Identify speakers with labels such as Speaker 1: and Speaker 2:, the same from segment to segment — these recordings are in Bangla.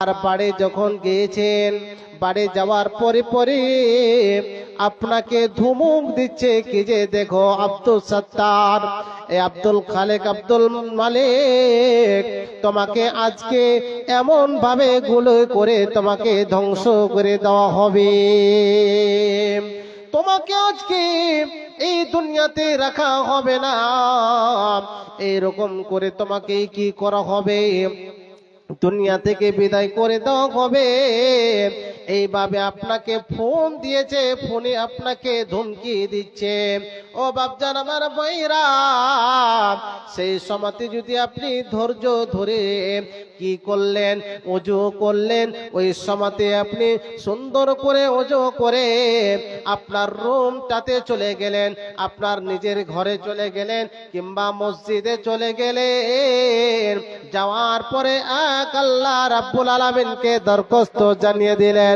Speaker 1: আর বাড়ি যখন গিয়েছেন, বাড়ি যাওয়ার পরে পরে আপনাকে ধুমুক দিচ্ছে কি যে দেখো আব্দুল সত্তার। এ আব্দুল খালেক, আব্দুল মালিক, তোমাকে আজকে এমন ভাবে গুলো করে তোমাকে ধ্বংস করে দেওয়া হবে। তোমাকে আজকে এই দুনিয়াতে রাখা হবে না। এইরকম করে তোমাকে কি করা হবে? দুনিয়া থেকে বিদায় করে দাও হবে এইভাবে আপনাকে ফোন দিয়েছে, ফোনে আপনাকে ধমকি দিচ্ছে। ও বাপজান আমার বইরা, সেই সময়তে যদি আপনি ধৈর্য ধরে কি করলেন, অজু করলেন, ওই সময়তে আপনি সুন্দর করে অজু করে আপনার রুমটাতে চলে গেলেন, আপনার নিজের ঘরে চলে গেলেন, কিংবা মসজিদে চলে গেলেন, যাওয়ার পরে এক আল্লাহ রাব্বুল আলামিনকে দরখাস্ত জানিয়ে দিলেন।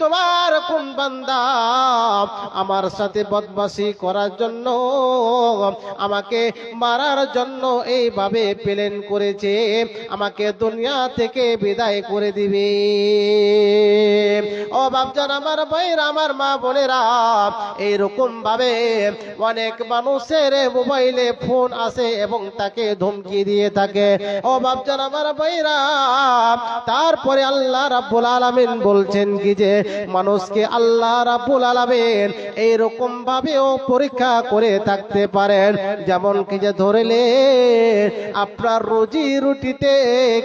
Speaker 1: তোমার কোন বান্দা আমার সাথে বদমাসি করার জন্য, আমাকে মারার জন্য এইভাবে প্লেন করেছে, আমাকে দুনিয়া থেকে বিদায় করে দিবে? ও বাপজান, আমার ভাইয়ের, আমার মা বোনেরা এইরকম ভাবে অনেক মানুষের মোবাইলে ফোন আসে এবং তাকে ধমকি দিয়ে থাকে। ও বাপজান, আমার ভাইরা তারপরে আল্লাহ রাব্বুল আলামিন বলছেন কি যে মানুষকে আল্লাহ রাব্বুল আলামিন এইরকম ভাবেও পরীক্ষা করে থাকতে পারেন। যেমন কি যে ধরলে আপনার রুজি রুটিতে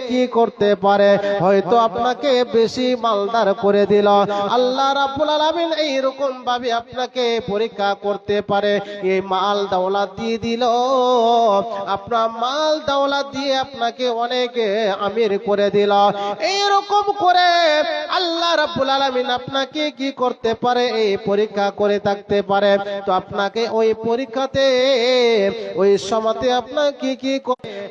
Speaker 1: কি করতে পারে? হয়তো আপনাকে বেশি মালদার করে দিল। আল্লাহ রাব্বুল আলামিন এইরকম ভাবে আপনাকে পরীক্ষা করতে পারে। এই মাল দাওলাত দিয়ে দিল। আপনার মাল দাওলাত দিয়ে আপনাকে অনেক আমির করে দিল। এইরকম করে আল্লাহ রাব্বুল আলামিন আপনাকে কি করতে পারে? এই পরীক্ষা করে থাকতে পারে। তো আপনাকে ওই পরীক্ষাতে, ওই সময়তে আপনাকে কি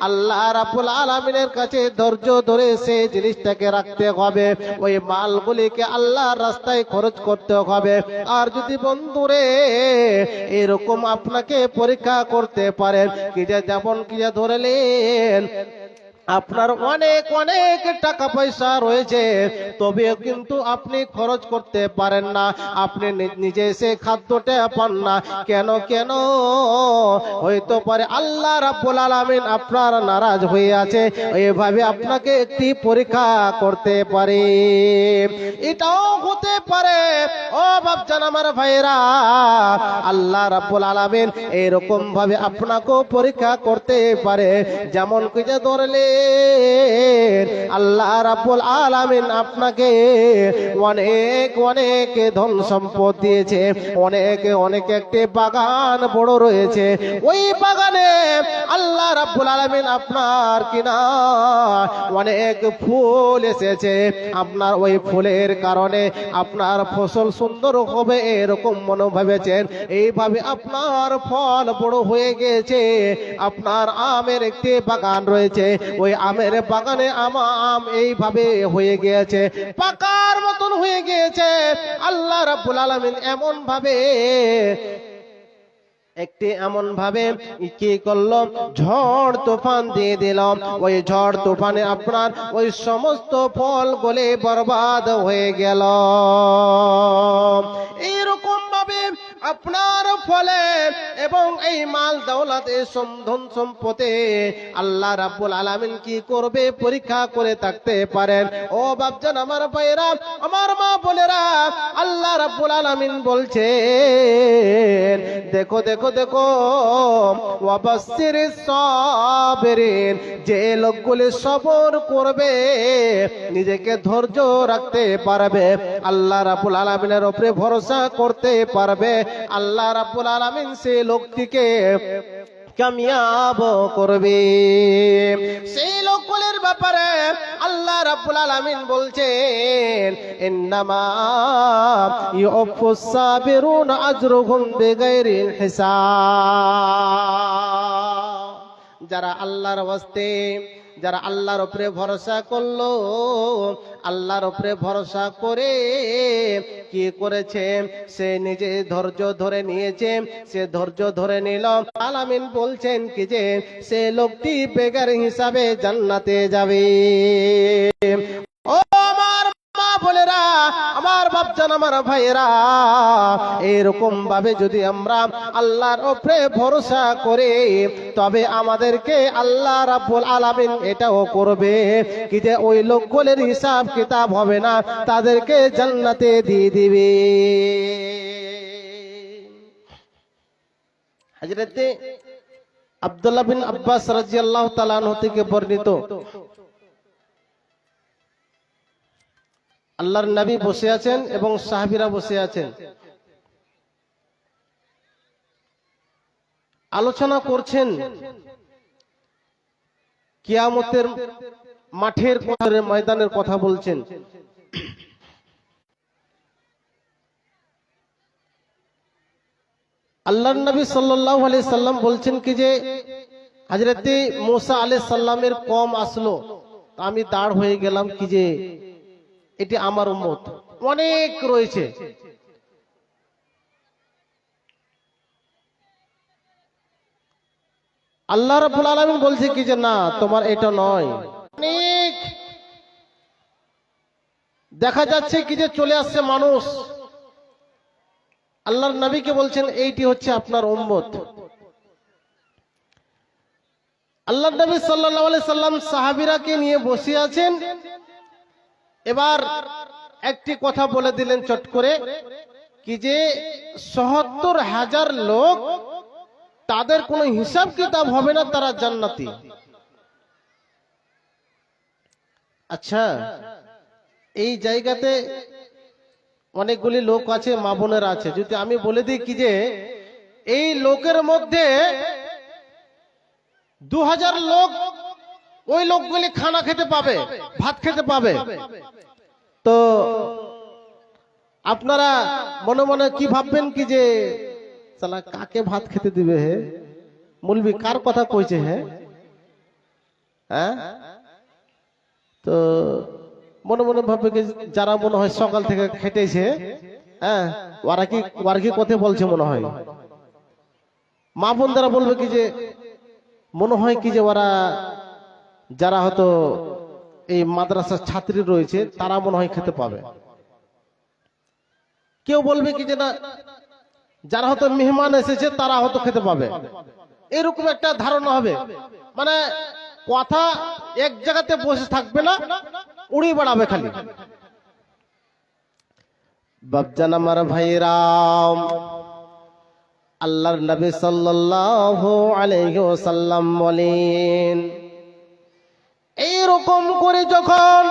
Speaker 1: আল্লাহ রাব্বুল আলামিনের কাছে ধৈর্য ধরে সেই জিনিসটাকে রাখতে হবে। ওই মালগুলিকে আল্লাহর রাস্তায় খরচ করতে হবে। আর যদি বন্ধুরে, এরকম আপনাকে পরীক্ষা করতে পারেন, কি যে যেমন কি যে ধরলেন আপনার অনেক অনেক টাকা পয়সা রয়েছে, তবে কিন্তু আপনি খরচ করতে পারেন না। আপনি নিজে সে খাদ্যটা পান না। কেন কেন? হয়তো পারে আল্লাহ রাব্বুল আলামিন আপনার নারাজ হয়ে আছে। এভাবে আপনাকে একটি পরীক্ষা করতে পারে। এটাও হতে পারে, ও বাপজান আমার ভাইরা আল্লাহ রাব্বুল আলামিন এরকম ভাবে আপনাকেও পরীক্ষা করতে পারে। যেমন কি যে ধরলে আল্লাহ রাব্বুল আলামিন আপনাকে অনেক অনেক ধন সম্পদ দিয়েছে, অনেক অনেক একটি বাগান বড় রয়েছে। ওই বাগানে আল্লাহ রাব্বুল আলামিন আপনার কিনা অনেক ফুল এসেছে। আপনার ওই ফুলের কারণে আপনার ফসল সুন্দর হবে এরকম মনে ভেবেছেন। এইভাবে আপনার ফল বড় হয়ে গেছে আপনার আমের একটি বাগান রয়েছে। ওই আমের বাগানে আমা আম এইভাবে হয়ে গিয়েছে, পাকার মতন হয়ে গিয়েছে। আল্লাহ রাব্বুল আলামিন এমন ভাবে একটি এমন ভাবে কি করল? ঝড় তুফান দিয়ে দিলাম ওই ঝড় তুফানে আপনার ওই সমস্ত ফল গলে বরবাদ হয়ে গেল। এইরকম ভাবে আপনার ফলে এবং এই মাল দৌলত ধন সম্পদে আল্লাহ রাব্বুল আলামিন কি করবে? পরীক্ষা করে থাকতে পারেন। ও বাপজান, আমার ভাইরা আমার মা বোনেরা, আল্লাহ রাব্বুল আলামিন বলছে দেখো দেখো দেখো ওয়াবাসির সাবিরিন, যে লোকগুলি সবর করবে, নিজেকে ধৈর্য রাখতে পারবে, আল্লাহ রাব্বুল আলামিনের উপরে ভরসা করতে পারবে আল্লাহ রাব্বুল আলামিন সেই লোকটিকে কামিয়াব করবে। সেই লোকগুলির ব্যাপারে আল্লাহ রাব্বুল আলামিন বলছেন, ইন্নামা ইউফুস সাবিরুন আজরুহুম বিগাইরি হিসাব। যারা আল্লাহর ওয়াস্তে যারা আল্লাহর উপরে ভরসা করল, আল্লাহর উপরে ভরসা করে কি করেছে? সে নিজে ধৈর্য ধরে নিয়েছে, সে ধৈর্য ধরে নিল। আলামিন বলছেন কি যে, সে লোকটি বেগার হিসাবে জান্নাতে যাবে। বাপজান আমার ভাইয়েরা, এরকম ভাবে যদি আমরা আল্লাহর উপরে ভরসা করে, তবে আমাদেরকে আল্লাহ রাব্বুল আলামিন এটাও করবে কি যে ওই লোকগুলোর হিসাব কিতাব হবে না, তাদেরকে জান্নাতে দিয়ে দিবে। আব্দুল্লাহ বিন আব্বাস রাদিয়াল্লাহু তাআলা আনহু থেকে বর্ণিত আল্লাহর নবী বসে আছেন এবং সাহাবীরা বসে আছেন। আলোচনা করছেন কিয়ামতের মাঠের ময়দানের কথা বলছেন। আল্লাহর নবী সাল্লাল্লাহু আলাইহি সাল্লাম বলছেন কি যে হযরতে মুসা আলাইহিস সালামের কম আসলো। আমি দাঁড় হয়ে গেলাম কি যে এটি আমার উম্মত। অনেক রয়েছে। আল্লাহ রাব্বুল আলামিন বলছে কি যে, না, তোমার এটা নয়। অনেক। দেখা যাচ্ছে কি যে, চলে আসছে মানুষ। আল্লাহর নবীকে বলছেন, এইটি হচ্ছে আপনার উম্মত। আল্লাহ নবী আলাইহি সাল্লাম সাহাবীরাকে নিয়ে বসে আছেন। এবার একটি কথা বলে দিলেন চট করে, কি যে সহত্তর হাজার লোক তাদের কোনো হিসাব কিতাব হবে না, তারা জান্নাতি। আচ্ছা এই জায়গাতে অনেকগুলি লোক আছে, মা বোনেরা আছে। যদি আমি বলে দিই কি যে এই লোকের মধ্যে দু হাজার লোক ওই লোকগুলি খানা খেতে পাবে, ভাত খেতে পাবে। তো আপনারা মনে মনে কি ভাববেন কি যে, সালা, কাকে ভাত খেতে দিবে হে? মুলবি, কার কথা কইছে হে? হ্যাঁ? তো মনে মনে ভাববে কি, যারা মনে হয় সকাল থেকে খেটেছে হ্যাঁ ওরা কি ওরা কি কথা বলছে মনে হয়? মা বোন দ্বারা বলবে কি যে, মনে হয় কি যে ওরা যারা হয়তো এই মাদ্রাসার ছাত্রী রয়েছে, তারা মনে হয় খেতে পাবে। কেউ বলবে কি যে না, যারা হয়তো মেহমান এসেছে, তারা হয়তো খেতে পাবে। এরকম একটা ধারণা হবে। মানে কথা এক জায়গাতে বসে থাকবে না উড়ি বেড়াবে খালি। বাবজান আমার ভাইরাম আল্লাহর নবী সাল্লাল্লাহু আলাইহি ওয়াসাল্লাম বলেন এইরকম করে যখন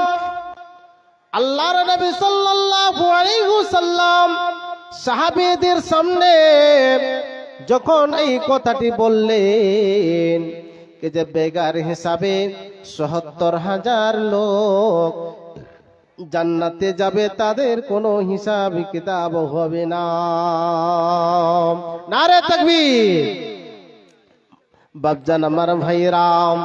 Speaker 1: আল্লাহর নবী সাল্লাল্লাহু ওয়াসাল্লাম সাহাবীদের সামনে যখন এই কথাটি বললেন যে বেগার হিসাবে সত্তর হাজার লোক জান্নাতে যাবে, তাদের কোনো হিসাব কিতাব হবে না। নারে তাকবীর। বাবজান আমার ভাইরাম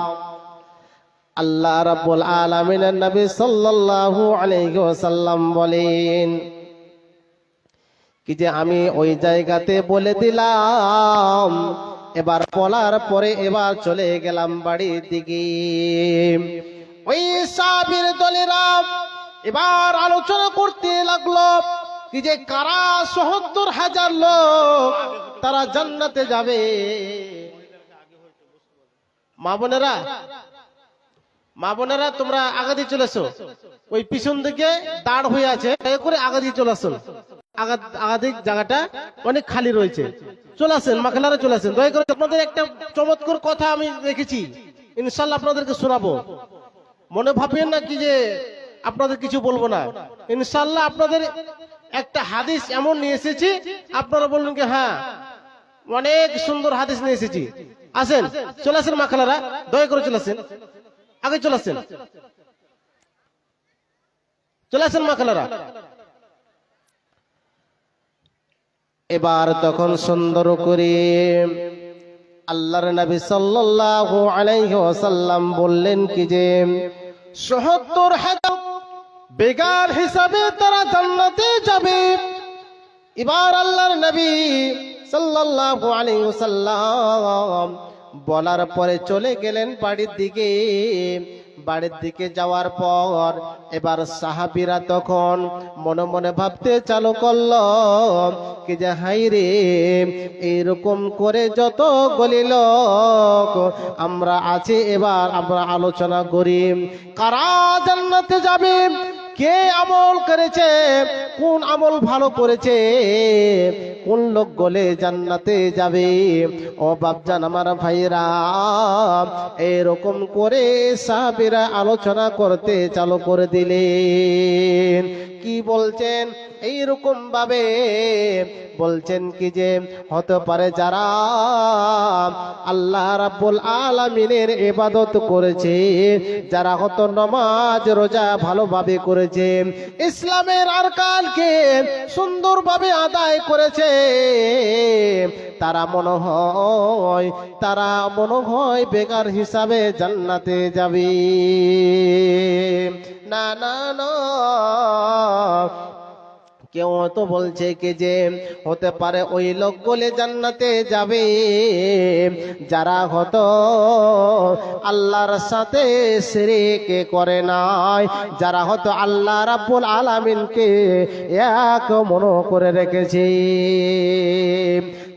Speaker 1: আল্লাহ রাব্বুল আলামিনের নবী সাল্লাল্লাহু আলাইহি ওয়াসাল্লাম বলেন, কি যে আমি ওই জায়গাতে বলে দিলাম, এবার বলার পরে এবার চলে গেলাম বাড়ির দিকে। ওই সাবির দলেরা এবার আলোচনা করতে লাগল, কি যে কারা সত্তর হাজার লোক তারা জান্নাতে যাবে? মা বোনেরা মা বোনেরা, তোমরা আগাদি চলেছো। ওই পিছন দিকে দাঁড় হয়ে আছে করে আগাদি চলে আসুন। আগা- আগাদিক জায়গাটা অনেক খালি রয়েছে। চলে আসেন, মাখলারা চলে আসেন। দয়া করে আপনাদের একটা চমৎকার কথা আমি রেখেছি। ইনশাল্লাহ আপনাদেরকে শোনাবো। মনে ভাবেন না কি যে আপনাদের কিছু বলব না। ইনশাল্লাহ আপনাদের একটা হাদিস এমন নিয়ে এসেছি, আপনারা বললেন কি হ্যাঁ অনেক সুন্দর হাদিস নিয়ে এসেছি। আসেন, চলে আসেন মাখালারা, দয়া করে চলে আসেন। আগে চলে আসেন। চলে আসেন মাখালারা। এবার তখন সুন্দর করে আল্লাহর নবী সাল্লাল্লাহু আলাইহি ওয়াসাল্লাম বললেন কি যে, সত্তর হাজার বেগার হিসাবে তারা জান্নাতে যাবে। এবার আল্লাহর নবী সাল্লাল্লাহু আলাইহি ওয়াসাল্লাম বলার পরে চলে গেলেন বাড়ির দিকে। বাড়ির দিকে যাওয়ার পর এবার সাহাবিরা তখন মনে মনে ভাবতে চালু করল, কি যে হাই রে এইরকম করে যত গলি লোক আমরা আছি, এবার আমরা আলোচনা করি। কারা জান্নাতে যাবে? কে আমল করেছে? কোন আমল ভালো করেছে? কোন লোক গলে জান্নাতে যাবে? ও বাপজান আমার ভাইরা এরকম করে সাহাবিরা আলোচনা করতে চালু করে দিলেন। কি বলছেন? এইরকম ভাবে বলছেন কি যে, হতে পারে যারা আল্লাহ রাব্বুল আলামিনের ইবাদত করেছে, যারা হত নমাজ, রোজা ভালোভাবে করেছে, ইসলামের আরকানকে সুন্দরভাবে আদায় করেছে, তারা মনে হয় তারা মনে হয় বেকার হিসাবে জান্নাতে যাবে। না না না কেউ তো বলছে কি যে হতে পারে ওই লোক বলে জান্নাতে যাবে। যারা হতো আল্লাহর সাথে শিরিকে করে নাই, যারা হতো আল্লাহ রাব্বুল আলামিনকে এক মনো করে রেখেছে।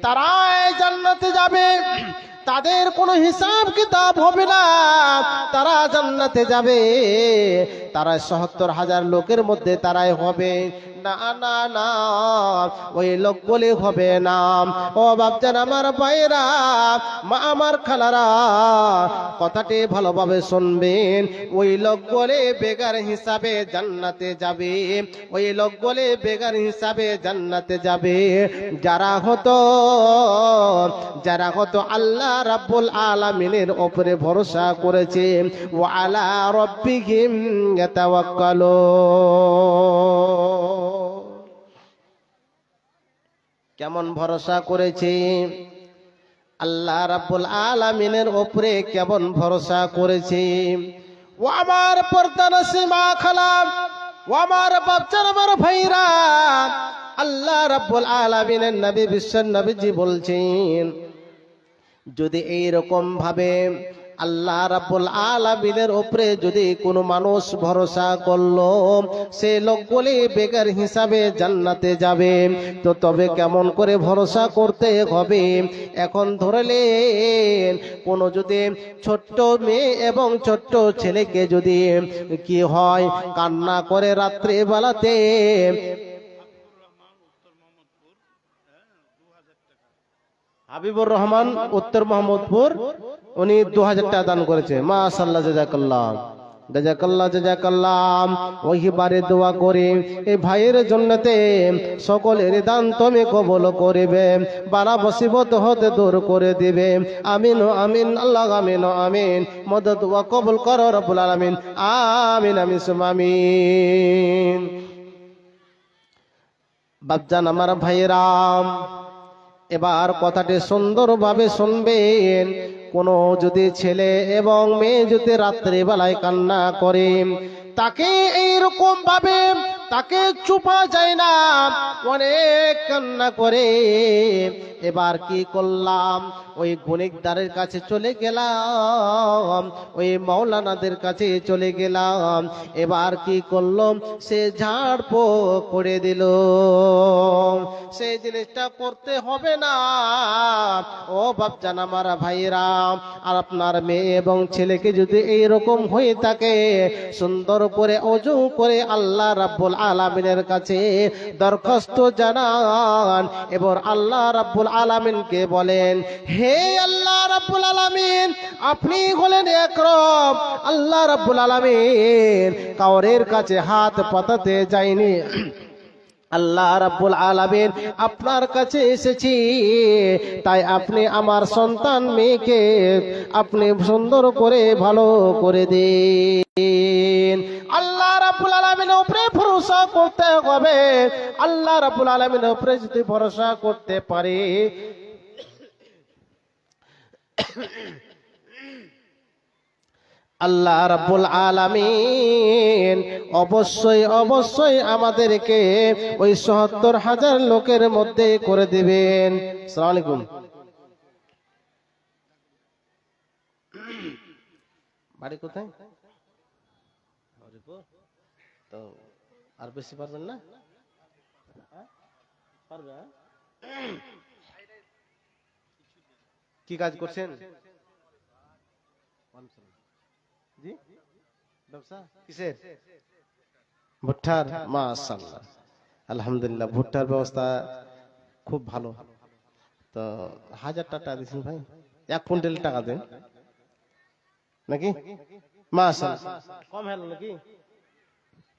Speaker 1: তারাই জান্নাতে যাবে, তাদের কোনো হিসাব কিতাব হবে না, তারা জান্নাতে যাবে। তারা সত্তর হাজার লোকের মধ্যে তারাই হবে। না না না, ওই বলে হবে না। ও বাপজান আমার বাইরা মা আমার খালারা, কথাটি ভালোভাবে শুনবেন। ওই লোক বলে বেগার হিসাবে জান্নাতে যাবে। ওই লোক বলে বেগার হিসাবে জান্নাতে যাবে। যারা হতো যারা হতো আল্লাহ রাব্বুল আলামিনের উপরে ভরসা করেছে। ও আলা রব্বিহিম ইয়াতাওয়াক্কালুন। কেমন ভরসা করেছে? আল্লাহ রাব্বুল আলামিনের উপরে কেমন ভরসা করেছে? ও আমার পর্দানসি মা খালাম ও আমার বাচ্চার আমার ভাইরা, আল্লাহ রাব্বুল আলামিনের নবী বিশ্বের নবীজি বলছেন, যদি এইরকম ভাবে আল্লাহ রাব্বুল আলামিনের উপরে যদি কোনো মানুষ ভরসা করল, সে লোক লোকগুলি বেকার হিসাবে জান্নাতে যাবে। তো তবে কেমন করে ভরসা করতে হবে? এখন ধরলেন কোন যদি ছোট্ট মেয়ে এবং ছোট্ট ছেলেকে যদি কি হয় কান্না করে রাত্রে হাবিবুর রহমান, উত্তর মোহাম্মদপুর, উনি দু হাজার টাকা দান করেছে। মা সাল্লাহ জাজাকাল্লাহ জাজাকাল্লাহ। বারে দোয়া এই ভাইয়ের তুমি কবল করিবে করে আমিন আমিন, আল্লাহ, আমিন কবুল করো আমিন বাপজান, আমার ভাইরাম এবার কথাটি সুন্দরভাবে শুনবেন। কোনো যদি ছেলে এবং মেয়ে যদি রাত্রিবেলায় কান্না করে, তাকে এইরকম ভাবে তাকে চুপা যায় না, অনেক কান্না করে। এবার কি করলাম? ওই গণিকদারের কাছে চলে গেলাম। ওই মৌলানাদের কাছে চলে গেলাম। এবার কি করলাম? সে ঝাড় করে দিল। সেই জিনিসটা করতে হবে না। ও বাপজান আমার ভাইরা আর আপনার মেয়ে এবং ছেলেকে যদি এই রকম হয়ে থাকে, সুন্দর করে অজু করে আল্লাহ রাব্বুল আলামিনের কাছে দরখাস্ত জানান। এবার আল্লাহ রাব্বুল আলামিনকে বলেন, হে আল্লাহ রাব্বুল আলামিন, আপনি হলেন একরম আল্লাহ রাব্বুল আলামিন কাউরের কাছে হাত পাতাতে যায়নি। আল্লাহ রাব্বুল আলামিন আপনার কাছে এসেছি। তাই আপনি আমার সন্তান মেয়েকে আপনি সুন্দর করে ভালো করে দিন। আল্লাহ রাব্বুল আলামিনের উপরে ভরসা করতে হবে। আল্লাহ রাব্বুল আলামিনের উপরে যদি ভরসা করতে পারে। আল্লাহ রাব্বুল আলামিন অবশ্যই অবশ্যই আমাদেরকে ওই সত্তর হাজার লোকের মধ্যে করে দিবেন। সালাম বাড়ি কোথায়? তো আর বেশি পারবেন না? হ্যাঁ? পারবে? কি কাজ করছেন? জি? ব্যবসা? কিসের? ভুট্টার। মাশাআল্লাহ। আলহামদুলিল্লাহ ভুট্টার ব্যবস্থা খুব ভালো। তো হাজার টাকা দিচ্ছেন ভাই? এক কুইন্টাল টাকা দেন। নাকি? মাশাআল্লাহ। কম হলো নাকি?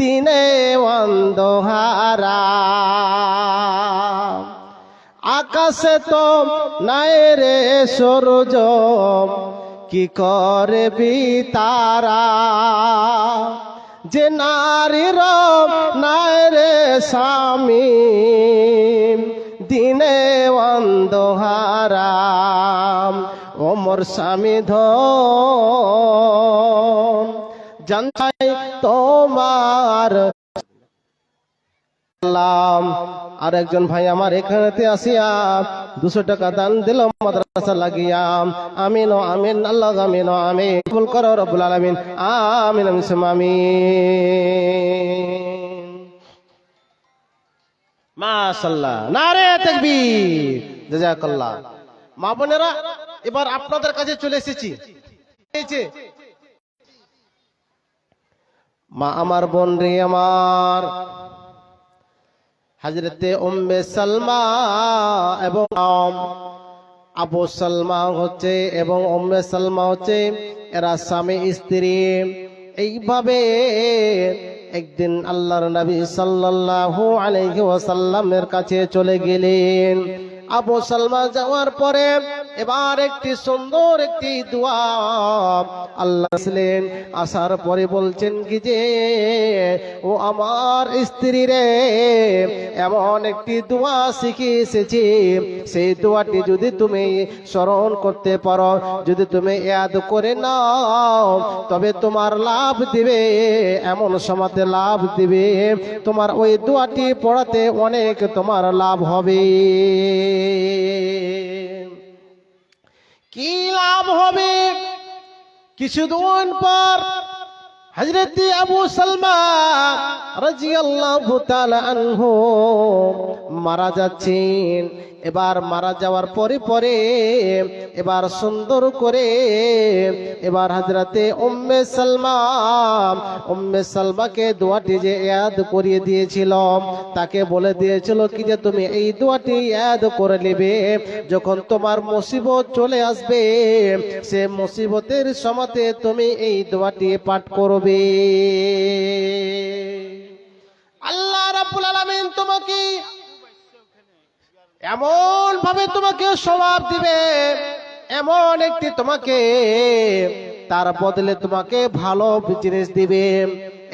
Speaker 1: দিনে অন্ধহারা। আকাশে তো নাই রে সূর্য, কি করবি তারা? যে নারীর নাই রে স্বামী, দিনে অন্ধহারা। ওমর স্বামী ধন জানতাই তোমার আর একজন ভাই আমার এখানেতে আসিয়া দুশো টাকা দান দিল মাদ্রাসা লাগিয়া। আমিন আমিন, আল্লাহ আমিন আমিন। কবুল করো রব্বুল আলামিন। আমিন জাযাকাল্লাহ। মা বোনেরা, এবার আপনাদের কাছে চলে এসেছে। মা আমার বোন রে আমার। হাজরতে উম্মে সালমা এবং আবু সালমা হচ্ছে এবং উম্মে সালমা হচ্ছে এরা স্বামী, স্ত্রী। এইভাবে একদিন আল্লাহর নবী সাল্লাল্লাহু আলাইহি ওয়াসাল্লামের কাছে চলে গেলেন। আবু সালমা যাওয়ার পরে এবার একটি সুন্দর একটি দোয়া আল্লাহ আসলেন আসার পরে বলছেন কি যে, ও আমার স্ত্রী রে, এমন একটি দোয়া শিখে এসেছি। সেই দোয়াটি যদি তুমি স্মরণ করতে পারো, যদি তুমি ইয়াদ করে নাও, তবে তোমার লাভ দিবে, এমন সমাতে লাভ দিবে। তোমার ওই দোয়াটি পড়াতে অনেক তোমার লাভ হবে। কি লাভ হবে? কিছুদিন পর হজরত আবু সালমা রাজিয়াল্লাহু তাআলা আনহু মারা যাচ্ছেন। এবার মারা যাওয়ার পরে পরে এবার সুন্দর করে এবার হাজরাতে উম্মে সালমা, উম্মে সালমাকে দোয়াটি যে ইয়াদ করিয়ে দিয়েছিল, তাকে বলে দিয়েছিল কি যে তুমি এই দোয়াটি ইয়াদ করে নেবে। যখন তোমার মুসিবত চলে আসবে, সে মুসিবতের সমাতে তুমি এই দোয়াটি পাঠ করবে। আল্লাহ রাব্বুল আলামিন তোমাকে এমন ভাবে তোমাকে স্বভাব দিবে, এমন একটি তোমাকে তার বদলে তোমাকে ভালো জিনিস দিবে।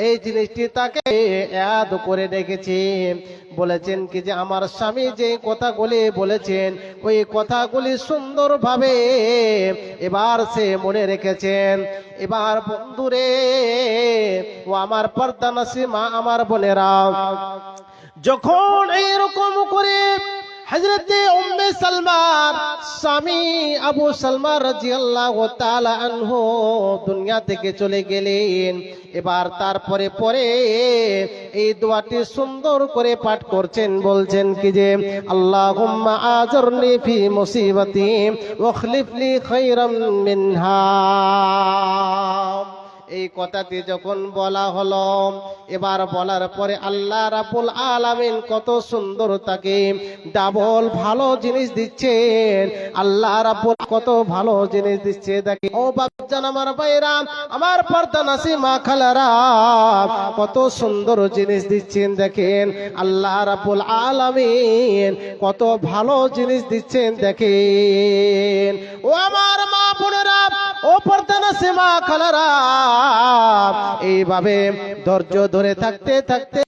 Speaker 1: এই জিনিসটি তাকে এদ করে রেখেছে বলেছেন কি যে, আমার স্বামী যে কথাগুলি বলেছেন, ওই কথাগুলি সুন্দরভাবে এবার সে মনে রেখেছেন। এবার বন্ধুরে, ও আমার পর্দানাসী মা আমার বোনেরা, যখন এইরকম করে হজরতে উম্মে সালমান, স্বামী আবু সালমা রাদিয়াল্লাহু তাআলা আনহু দুনিয়া থেকে চলে গেলেন। এবার তারপরে পরে এই দোয়াটি সুন্দর করে পাঠ করছেন, বলছেন কি যে, আল্লাহুম্মা আজরনি ফি মুসিবাতি ওয়াখলিফ লি খায়রাম মিনহা। এই কথাটি যখন বলা হলো, এবার বলার পরে আল্লাহ রাবুল আলামিন কত সুন্দর তাকে ডাবল ভালো জিনিস দিচ্ছেন। আল্লাহ রাবুল কত ভালো জিনিস দিচ্ছে। দেখে, ও বাচ্চান আমার বাইরা আমার পর্দা নাসিমা খালারা, কত সুন্দর জিনিস দিচ্ছেন। দেখেন, আল্লাহ রাবুল আলামিন কত ভালো জিনিস দিচ্ছেন। দেখেন, ও আমার মা বোনেরা, ও পর্দা নাসিমা খালারা এইভাবে ধৈর্য ধরে থাকতে থাকতে